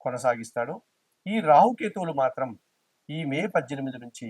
కొనసాగిస్తాడో. ఈ రాహుకేతువులు మాత్రం ఈ మే పద్దెనిమిది నుంచి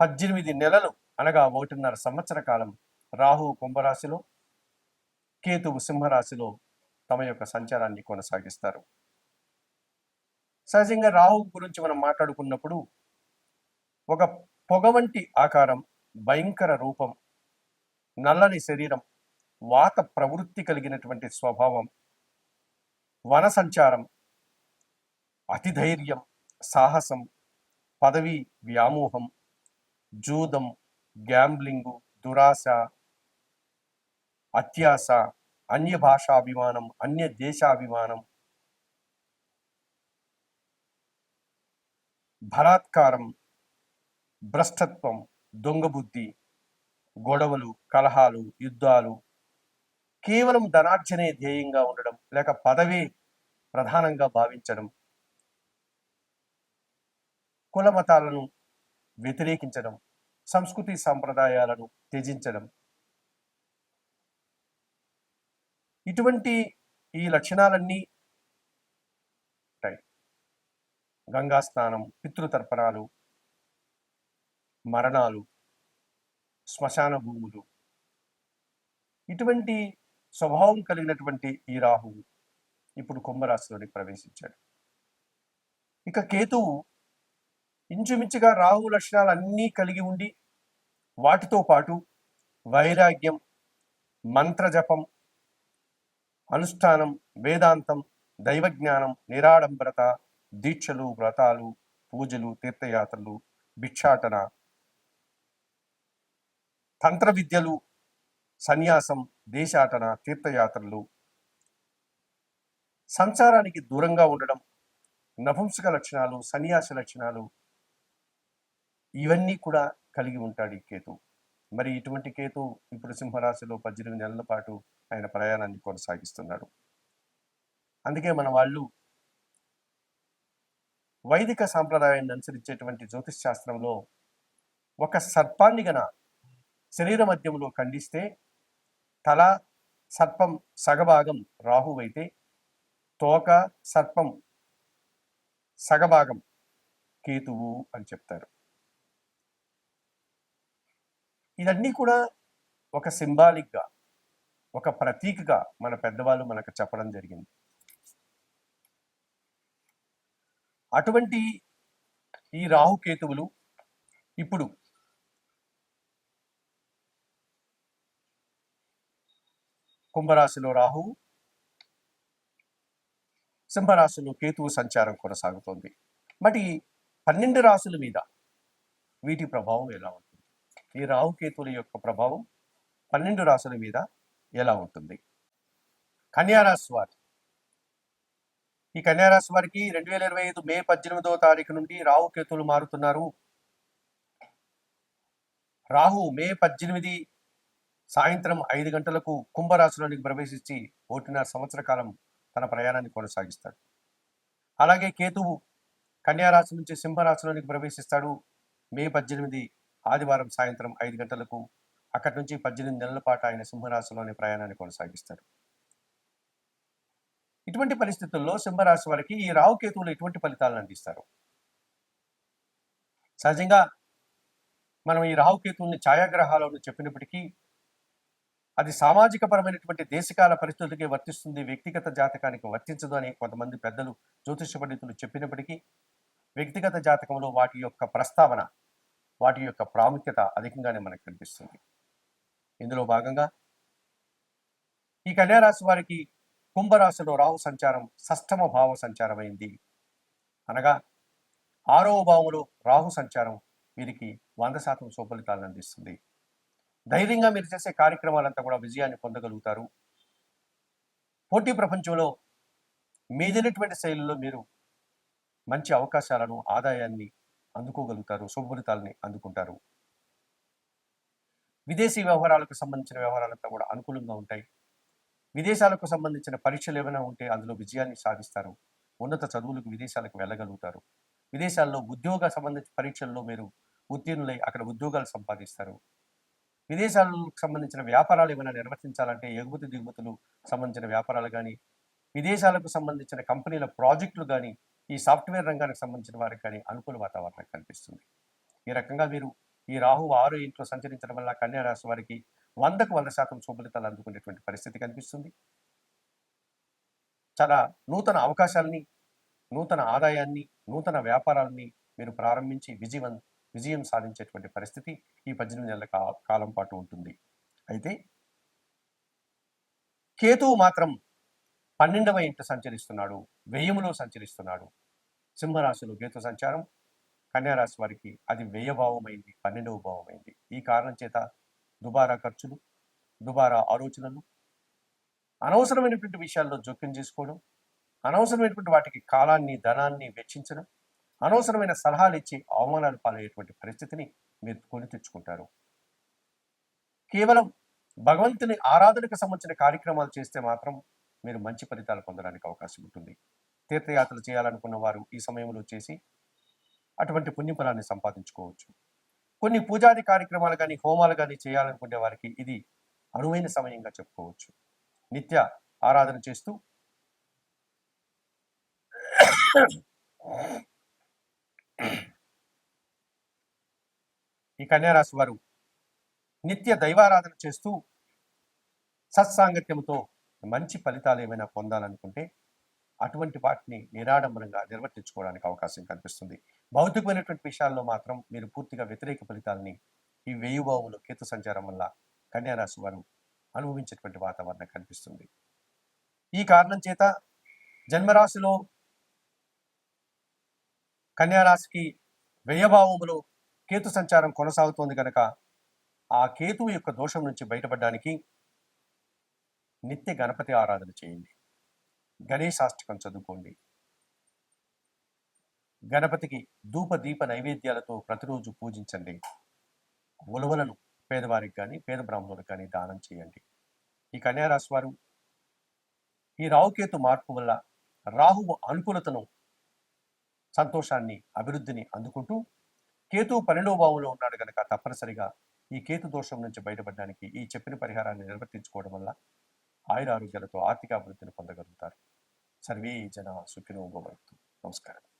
పద్దెనిమిది నెలలు అనగా ఒకటిన్నర సంవత్సర కాలం రాహు కుంభరాశిలో కేతువు సింహరాశిలో తమ యొక్క సంచారాన్ని కొనసాగిస్తారు. సహజంగా రాహు గురించి మనం మాట్లాడుకున్నప్పుడు ఒక పొగ వంటి ఆకారం భయంకర రూపం నల్లని శరీరం వాత ప్రవృత్తి కలిగినటువంటి స్వభావం వన సంచారం అతిధైర్యం సాహసం పదవి వ్యామోహం జూదం గ్యాంబ్లింగు దురాశ అత్యాశ అన్య భాషాభిమానం అన్య దేశాభిమానం బలాత్కారం భ్రష్టత్వం దొంగబుద్ధి గొడవలు కలహాలు యుద్ధాలు కేవలం ధనార్జనే ధ్యేయంగా ఉండడం లేక పదవే ప్రధానంగా భావించడం కుల మతాలను వ్యతిరేకించడం సంస్కృతి సాంప్రదాయాలను త్యజించడం. ఇటువంటి ఈ లక్షణాలన్నీ ఉంటాయి. గంగా స్నానం పితృతర్పణాలు మరణాలు శ్మశాన భూములు. ఇటువంటి స్వభావం కలిగినటువంటి ఈ రాహువు ఇప్పుడు కుంభరాశిలోనికి ప్రవేశించాడు. ఇక కేతువు ఇంచుమించుగా రాహు లక్షణాలు అన్నీ కలిగి ఉండి వాటితో పాటు వైరాగ్యం మంత్రజపం అనుష్ఠానం వేదాంతం దైవజ్ఞానం నిరాడంబరత దీక్షలు వ్రతాలు పూజలు తీర్థయాత్రలు భిక్షాటన తంత్ర విద్యలు సన్యాసం దేశాటన తీర్థయాత్రలు. సంసారానికి దూరంగా ఉండడం నపుంసక లక్షణాలు సన్యాస లక్షణాలు ఇవన్నీ కూడా కలిగి ఉంటాడు ఈ కేతు. మరి ఇటువంటి కేతు ఇప్పుడు సింహరాశిలో పద్దెనిమిది నెలల పాటు ఆయన ప్రయాణాన్ని కొనసాగిస్తున్నాడు. అందుకే మన వాళ్ళు వైదిక సాంప్రదాయాన్ని అనుసరించేటువంటి జ్యోతిష్ శాస్త్రంలో ఒక సర్పాన్ని గన శరీర మధ్యంలో ఖండిస్తే తల సర్పం సగభాగం రాహు అయితే తోక సర్పం సగభాగం కేతువు అని చెప్తారు. ఇదన్నీ కూడా ఒక సింబాలిక్గా ఒక ప్రతీకగా మన పెద్దవాళ్ళు మనకు చెప్పడం జరిగింది. అటువంటి ఈ రాహుకేతువులు ఇప్పుడు కుంభరాశిలో రాహువు సింహరాశిలో కేతువు సంచారం కొనసాగుతోంది. మరి పన్నెండు రాశుల మీద వీటి ప్రభావం ఎలా ఉంటుంది? ఈ రాహుకేతుల యొక్క ప్రభావం పన్నెండు రాశుల మీద ఎలా ఉంటుంది? కన్యారాశి వారి ఈ కన్యారాశి వారికి రెండు వేల ఇరవై ఐదు మే పద్దెనిమిదవ తారీఖు నుండి రాహుకేతులు మారుతున్నారు. రాహు మే పద్దెనిమిది సాయంత్రం ఐదు గంటలకు కుంభరాశిలోనికి ప్రవేశించి ఒకటిన్నర సంవత్సర కాలం తన ప్రయాణాన్ని కొనసాగిస్తాడు. అలాగే కేతువు కన్యారాశి నుంచి సింహరాశిలోనికి ప్రవేశిస్తాడు. మే పద్దెనిమిది ఆదివారం సాయంత్రం ఐదు గంటలకు అక్కడి నుంచి పద్దెనిమిది నెలల పాటు ఆయన సింహరాశిలోని ప్రయాణాన్ని కొనసాగిస్తాడు. ఇటువంటి పరిస్థితుల్లో సింహరాశి వారికి ఈ రావు కేతువులు ఎటువంటి ఫలితాలను అందిస్తారు? సహజంగా మనం ఈ రాహుకేతువుని ఛాయాగ్రహాలను చెప్పినప్పటికీ అది సామాజిక పరమైనటువంటి దేశకాల పరిస్థితులకి వర్తిస్తుంది వ్యక్తిగత జాతకానికి వర్తించదు అని కొంతమంది పెద్దలు జ్యోతిష పండితులు చెప్పినప్పటికీ వ్యక్తిగత జాతకంలో వాటి యొక్క ప్రస్తావన వాటి యొక్క ప్రాముఖ్యత అధికంగానే మనకు కనిపిస్తుంది. ఇందులో భాగంగా ఈ కన్యారాశి వారికి కుంభరాశిలో రాహు సంచారం షష్టమ భావ సంచారమైంది. అనగా ఆరవ భావంలో రాహు సంచారం వీరికి వంద శాతం సుఫలితాలను అందిస్తుంది. ధైర్యంగా మీరు చేసే కార్యక్రమాలంతా కూడా విజయాన్ని పొందగలుగుతారు. పోటీ ప్రపంచంలో మీదినటువంటి శైలిలో మీరు మంచి అవకాశాలను ఆదాయాన్ని అందుకోగలుగుతారు శుభఫలితాలని అందుకుంటారు. విదేశీ వ్యవహారాలకు సంబంధించిన వ్యవహారాలంతా కూడా అనుకూలంగా ఉంటాయి. విదేశాలకు సంబంధించిన పరీక్షలు ఏమైనా ఉంటే అందులో విజయాన్ని సాధిస్తారు. ఉన్నత చదువులకు విదేశాలకు వెళ్ళగలుగుతారు. విదేశాల్లో ఉద్యోగ సంబంధించిన పరీక్షల్లో మీరు ఉత్తీర్ణులై అక్కడ ఉద్యోగాలు సంపాదిస్తారు. విదేశాలకు సంబంధించిన వ్యాపారాలు ఏమైనా నిర్వర్తించాలంటే ఎగుమతి దిగుమతులు సంబంధించిన వ్యాపారాలు కానీ విదేశాలకు సంబంధించిన కంపెనీల ప్రాజెక్టులు కానీ ఈ సాఫ్ట్వేర్ రంగానికి సంబంధించిన వారికి కానీ అనుకూల వాతావరణం కనిపిస్తుంది ఈ రకంగా మీరు ఈ రాహు ఆరు ఇంట్లో సంచరించడం వల్ల కన్యా రాశి వారికి వందకు వంద శాతం శుభలితాలు అందుకునేటువంటి పరిస్థితి కనిపిస్తుంది. చాలా నూతన అవకాశాలని నూతన ఆదాయాన్ని నూతన వ్యాపారాలని మీరు ప్రారంభించి విజయవంతం విజయం సాధించేటువంటి పరిస్థితి ఈ పద్దెనిమిది నెలల కా- కాలం పాటు ఉంటుంది. అయితే కేతువు మాత్రం పన్నెండవ ఇంట సంచరిస్తున్నాడు వ్యయములో సంచరిస్తున్నాడు. సింహరాశిలో కేతు సంచారం కన్యారాశి వారికి అది వ్యయభావమైంది పన్నెండవ భావమైంది. ఈ కారణం చేత దుబారా ఖర్చులు దుబారా ఆలోచనలు అనవసరమైనటువంటి విషయాల్లో జోక్యం చేసుకోవడం అనవసరమైనటువంటి వాటికి కాలాన్ని ధనాన్ని వెచ్చించడం అనవసరమైన సలహాలు ఇచ్చి అవమానాలు పాలయ్యేటువంటి పరిస్థితిని మీరు కొని తెచ్చుకుంటారు. కేవలం భగవంతుని ఆరాధనకు సంబంధించిన కార్యక్రమాలు చేస్తే మాత్రం మీరు మంచి ఫలితాలు పొందడానికి అవకాశం ఉంటుంది. తీర్థయాత్రలు చేయాలనుకున్న వారు ఈ సమయంలో చేసి అటువంటి పుణ్యఫలాన్ని సంపాదించుకోవచ్చు. కొన్ని పూజాది కార్యక్రమాలు కానీ హోమాలు కానీ చేయాలనుకునే వారికి ఇది అనువైన సమయంగా చెప్పుకోవచ్చు. నిత్య ఆరాధన చేస్తూ ఈ కన్యారాశి వారు నిత్య దైవారాధన చేస్తూ సత్సాంగత్యంతో మంచి ఫలితాలు ఏమైనా పొందాలనుకుంటే అటువంటి వాటిని నిరాడంబరంగా నిర్వర్తించుకోవడానికి అవకాశం కనిపిస్తుంది భౌతికమైనటువంటి విషయాల్లో మాత్రం మీరు పూర్తిగా వ్యతిరేక ఫలితాలని ఈ వేయుబావులు కేతు సంచారం వల్ల కన్యారాశి వారు అనుభవించేటువంటి వాతావరణం కనిపిస్తుంది. ఈ కారణం చేత జన్మరాశిలో కన్యారాశికి వ్యయభావములో కేతు సంచారం కొనసాగుతోంది కనుక ఆ కేతువు యొక్క దోషం నుంచి బయటపడడానికి నిత్య గణపతి ఆరాధన చేయండి. గణేశాష్టకం చదువుకోండి. గణపతికి ధూప దీప నైవేద్యాలతో ప్రతిరోజు పూజించండి. ఉలవలను పేదవారికి కానీ పేద బ్రాహ్మణులకు కానీ దానం చేయండి. ఈ కన్యారాశి వారు ఈ రావుకేతు మార్పు వల్ల రాహువు అనుకూలతను సంతోషాన్ని అభివృద్ధిని అందుకుంటూ కేతు పన్నెండవ భావంలో ఉన్నాడు కనుక తప్పనిసరిగా ఈ కేతు దోషం నుంచి బయటపడడానికి ఈ చెప్పిన పరిహారాన్ని నిర్వర్తించుకోవడం వల్ల ఆయుర ఆరోగ్యాలతో ఆర్థిక అభివృద్ధిని పొందగలుగుతారు. సర్వే జన సుఖినోభవంతు నమస్కారం.